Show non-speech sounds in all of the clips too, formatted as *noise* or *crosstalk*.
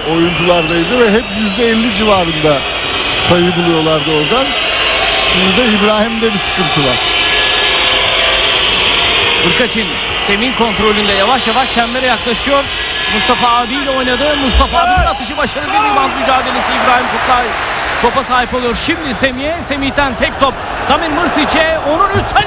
oyunculardaydı ve hep %50 civarında sayı buluyorlardı oradan. Şimdi de İbrahim'de bir sıkıntı var. Hırkaç'ın Semih kontrolünde yavaş yavaş çembere yaklaşıyor. Mustafa abiyle oynadı. Mustafa abinin atışı başarılı bir rebound mücadelesi İbrahim Kutlay. Topa sahip oluyor. Şimdi Semih'e. Semih'ten tek top. Damir Mırsic'e. Onun 3 sayılık atışı isabetli.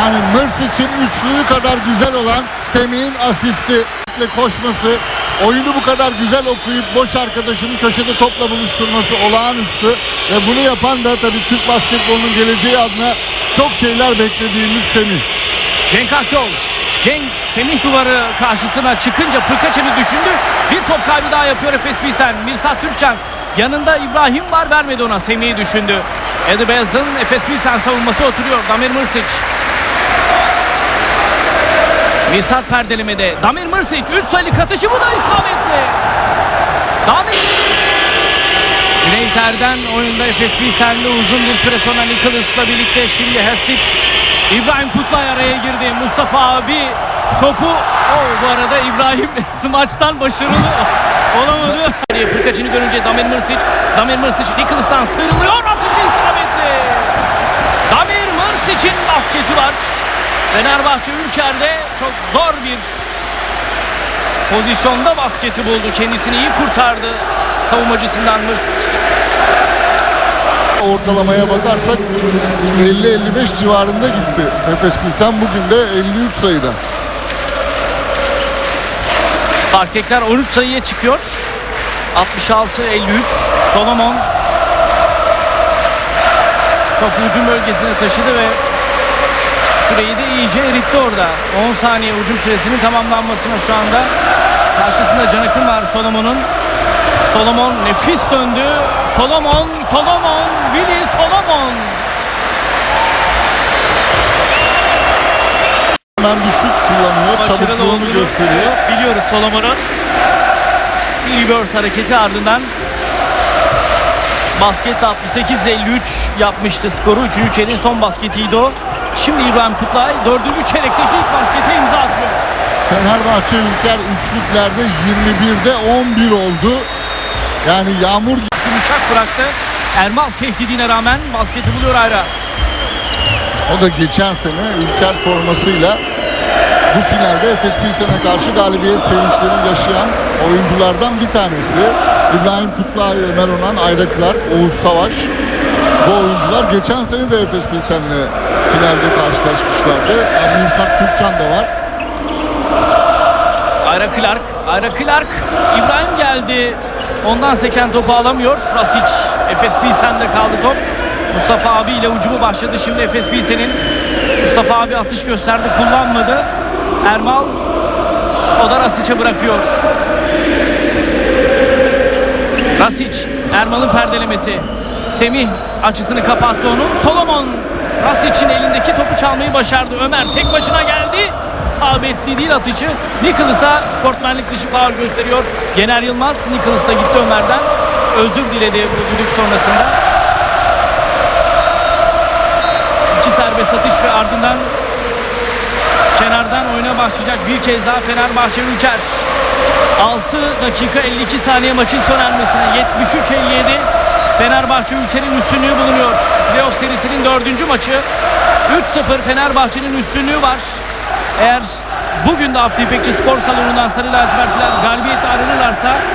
Yani Mırsic'in üçlüğü kadar güzel olan Semih'in asisti ile koşması, oyunu bu kadar güzel okuyup boş arkadaşını köşede topla buluşturması olağanüstü. Ve bunu yapan da tabii Türk basketbolunun geleceği adına çok şeyler beklediğimiz Semih. Cenk Akçol. Cenk Semih duvarı karşısına çıkınca Pırkaç'ını düşündü. Bir top kaybı daha yapıyor Efes Pilsen. Mirsat Türkçen. Yanında İbrahim var vermedi ona. Semih'i düşündü. Eddie Beyaz'ın Efes Pilsen savunması oturuyor. Damir Mırsic. Mirsat perdelemede. Damir Mırsic 3 sayılık atışı bu da isabetli. Damir Cüneyt Erden oyunda Efes Pilsen'de uzun bir süre sonra Nicholas'la birlikte şimdi Hestik İbrahim Kutlay araya girdi. Mustafa abi topu oh, bu arada İbrahim *laughs* smaçtan başarılı olamadı. Pırkaç'ını görünce Damir Mırsic Damir Mırsic Nicholas'tan sıyrılıyor. Atışı isabetli. Damir Mırsic'in basketi var. Fenerbahçe Ülker'de çok zor bir pozisyonda basketi buldu. Kendisini iyi kurtardı savunmacısından Mırsic. Ortalamaya bakarsak 50-55 civarında gitti. Efes Pilsen bugün de 53 sayıda. Fark tekrar 13 sayıya çıkıyor. 66-53. Solomon topu hücum bölgesine taşıdı ve süreyi de iyice eritti orada. 10 saniye hücum süresinin tamamlanmasına şu anda. Karşısında Can Akın var Solomon'un. Solomon nefis döndü. Solomon, Solomon, Willy Solomon. Hemen bir şut kullanıyor. Çabukluğunu gösteriyor. biliyoruz Solomon'un. Reverse hareketi ardından baskette 68-53 yapmıştı skoru. Üçüncü çeyreğin son basketiydi o. Şimdi İbrahim Kutlay dördüncü çeyrekteki ilk baskete imza atıyor. Fenerbahçe Ülker üçlüklerde 21'de 11 oldu. Yani yağmur gibi Yumuşak bıraktı. Ermal tehdidine rağmen basketi buluyor Ayra. o da geçen sene Ülker formasıyla bu finalde Efes Pilsen'e karşı galibiyet sevinçleri yaşayan oyunculardan bir tanesi. İbrahim Kutlay, Ömer Onan, Ayra Clark, Oğuz Savaş. Bu oyuncular geçen sene de Efes Pilsen'le finalde karşılaşmışlardı. Yani Mirsat Türkçan da var. Ayra Clark, Ayra Clark, İbrahim geldi. Ondan seken topu alamıyor. Rasic, Efes Pilsen'de kaldı top. Mustafa abi ile ucumu başladı şimdi Efes Pilsen'in. Mustafa abi atış gösterdi, kullanmadı. Ermal, o da Rasic'e bırakıyor. Rasic, Ermal'ın perdelemesi. Semih açısını kapattı onun. Solomon, Rasic'in elindeki topu çalmayı başardı. Ömer tek başına geldi. Sabitli değil atışı. Nicholas'a sportmenlik dışı faul gösteriyor. Yener Yılmaz Nicholas da gitti Ömer'den. Özür diledi bu düdük sonrasında. İki serbest atış ve ardından kenardan oyuna başlayacak bir kez daha Fenerbahçe Ülker. 6 dakika 52 saniye maçın sona ermesine 73-57 Fenerbahçe ülkenin üstünlüğü bulunuyor. Playoff serisinin dördüncü maçı 3-0 Fenerbahçe'nin üstünlüğü var. Eğer bugün de Abdi İpekçi Spor Salonu'ndan Sarı Lacivertler galibiyet ayrılırlarsa